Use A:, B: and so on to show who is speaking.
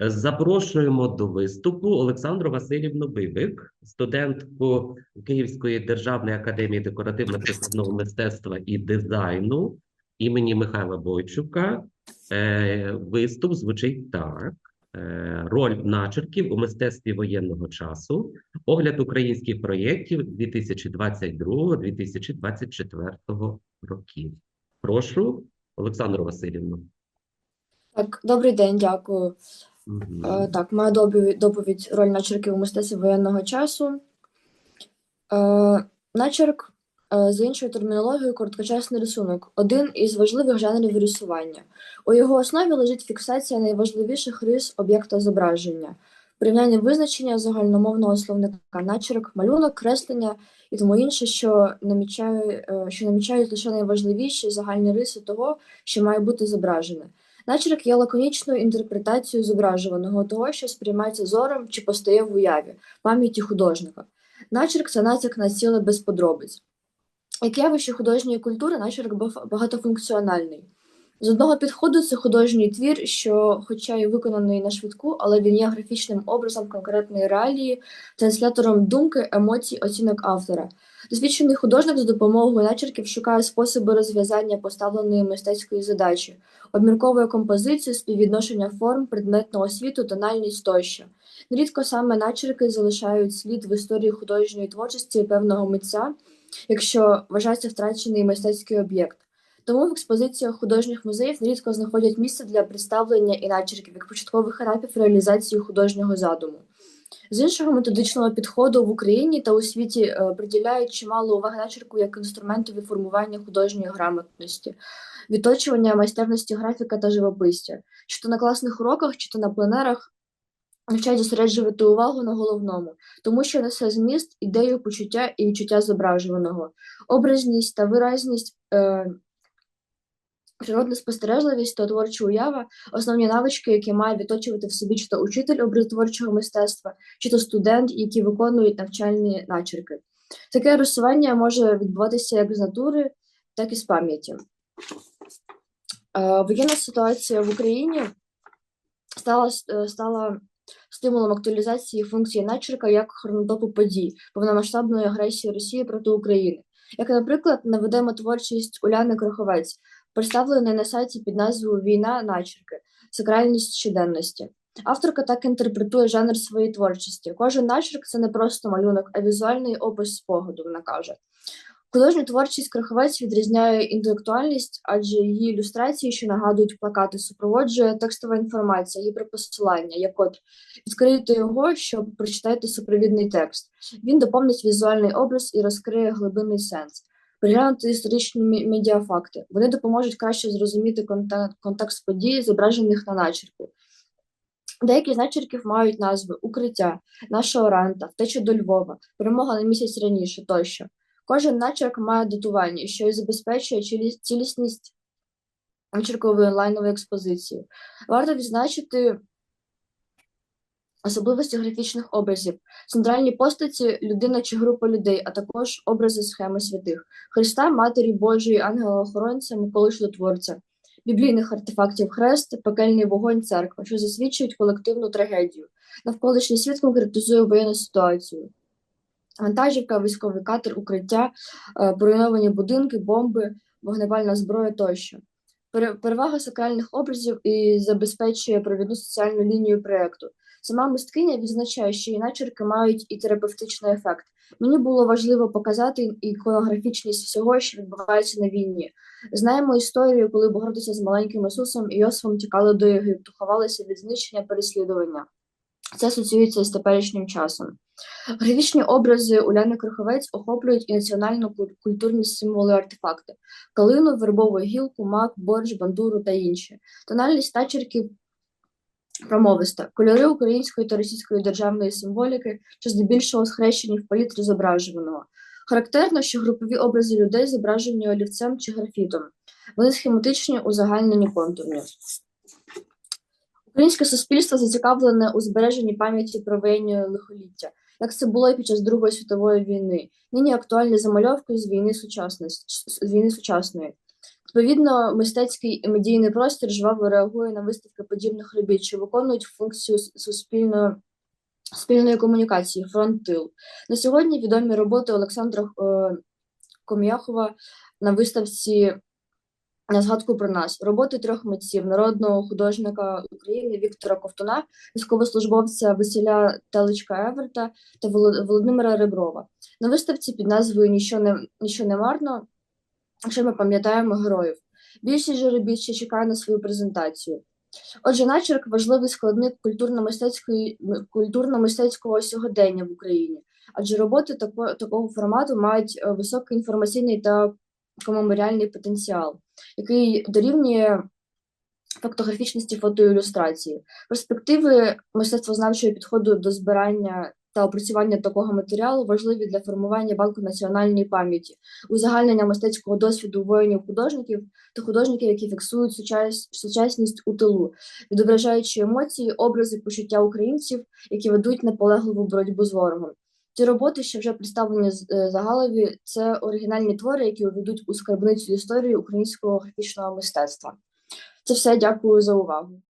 A: Запрошуємо до виступу Олександру Васильівну Бибик, студентку Київської державної академії декоративно-прикладного мистецтва і дизайну імені Михайла Бойчука. Е, Виступ звучить так: Е, роль начерків у мистецтві воєнного часу, огляд українських проєктів 2022-2024 років. Прошу, Олександру Васильівну.
B: Так, добрий день, дякую. Е, так, моя доповідь, роль начерків у мистецтві воєнного часу. Е, начерк, е, за іншою термінологією, короткочасний рисунок один із важливих жанрів рисування. У його основі лежить фіксація найважливіших рис об'єкта зображення, порівняння визначення загальномовного словника, начерк, малюнок, креслення і тому інше, що намічає, що намічають лише найважливіші загальні риси того, що має бути зображене. Начерк є лаконічною інтерпретацією зображуваного того, що сприймається зором чи постає в уяві, пам'яті художника. Начерк це натяк на ціле без подробиць. Як явище художньої культури, начерк багатофункціональний. З одного підходу це художній твір, що, хоча й виконаний на швидку, але він є графічним образом конкретної реалії, транслятором думки, емоцій, оцінок автора. Досвідчений художник за допомогою начерків шукає способи розв'язання поставленої мистецької задачі, обмірковує композицію, співвідношення форм, предметного світу, тональність тощо. Нерідко саме начерки залишають слід в історії художньої творчості певного митця, якщо вважається втрачений мистецький об'єкт. Тому в експозиціях художніх музеїв нерідко знаходять місце для представлення і начерків як початкових етапів реалізації художнього задуму. З іншого методичного підходу в Україні та у світі е, приділяють чимало уваги начерку як інструментові формування художньої грамотності, відточування майстерності графіка та живописця, чи то на класних уроках, чи то на пленерах навчають зосереджувати увагу на головному, тому що несе зміст, ідею, почуття і відчуття зображуваного, образність та виразність. Е, Природна спостережливість та творча уява основні навички, які має відточувати в собі чи то учитель образотворчого мистецтва, чи то студент, які виконують навчальні начерки. Таке рисування може відбуватися як з натури, так і з пам'яті. Е, Воєнна ситуація в Україні стала, е, стала стимулом актуалізації функції начерка як хронотопу подій повномасштабної агресії Росії проти України. Як, наприклад, наведемо творчість Уляни Кроховець, представленої на сайті під назвою Війна начерки, сакральність щоденності. Авторка так інтерпретує жанр своєї творчості. Кожен начерк це не просто малюнок, а візуальний опис спогаду, вона каже. Художню творчість Краховець відрізняє інтелектуальність, адже її ілюстрації, що нагадують плакати, супроводжує текстова інформація, гіперпосилання, як от відкрити його, щоб прочитати супровідний текст. Він доповнить візуальний образ і розкриє глибинний сенс. Переглянути історичні медіафакти. Вони допоможуть краще зрозуміти конте- контекст подій, зображених на начерку. Деякі з начерків мають назви Укриття, Наша Оранта, Втеча до Львова, Перемога на місяць раніше тощо. Кожен начерк має датування, що і забезпечує цілісність начеркової онлайнової експозиції. Варто відзначити особливості графічних образів, центральні постаті людина чи група людей, а також образи схеми святих Христа, Матері Божої, ангела-охоронця, Миколи Чудотворця, біблійних артефактів хрест, пекельний вогонь, церква, що засвідчують колективну трагедію. Навколишній світ конкретизує воєнну ситуацію. Вантажівка, військовий катер, укриття, е, поруйновані будинки, бомби, вогнепальна зброя тощо. Перевага сакральних образів і забезпечує провідну соціальну лінію проєкту. Сама мисткиня відзначає, що її начерки мають і терапевтичний ефект. Мені було важливо показати іконографічність всього, що відбувається на війні. Знаємо історію, коли Богородиця з маленьким Ісусом і Йосифом тікали до Єгипту, ховалися від знищення переслідування. Це асоціюється з теперішнім часом. Графічні образи Уляни Криховець охоплюють і національно-культурні символи артефакти: калину, вербову гілку, мак, борщ, бандуру та інші. Тональність начерків промовиста, кольори української та російської державної символіки, що здебільшого схрещені в палітрі зображуваного. Характерно, що групові образи людей зображені олівцем чи графітом. Вони схематичні, узагальнені контурні. Українське суспільство зацікавлене у збереженні пам'яті про воєнні лихоліття, як це було і під час Другої світової війни. Нині актуальні замальовки з війни сучасності з війни сучасної. Відповідно, мистецький і медійний простір жваво реагує на виставки подібних робіт, що виконують функцію суспільної спільної комунікації фронт-тил. На сьогодні відомі роботи Олександра е, Ком'яхова на виставці на згадку про нас. Роботи трьох митців: народного художника України Віктора Ковтуна, військовослужбовця Василя Теличка Еверта та Воло- Володимира Реброва. На виставці під назвою Ніщо не, Ніщо не марно, якщо ми пам'ятаємо героїв. Більшість же ще чекає на свою презентацію. Отже, начерк важливий складник культурно-мистецької культурно-мистецького сьогодення в Україні, адже роботи тако, такого формату мають е, високий інформаційний та комеморіальний потенціал, який дорівнює фактографічності фотоілюстрації. Перспективи мистецтвознавчого підходу до збирання та опрацювання такого матеріалу важливі для формування банку національної пам'яті, узагальнення мистецького досвіду воїнів-художників та художників, які фіксують сучас- сучасність у тилу, відображаючи емоції, образи, почуття українців, які ведуть наполегливу боротьбу з ворогом. Ці роботи, що вже представлені е, загалові, це оригінальні твори, які увійдуть у скарбницю історії українського графічного мистецтва. Це все дякую за увагу.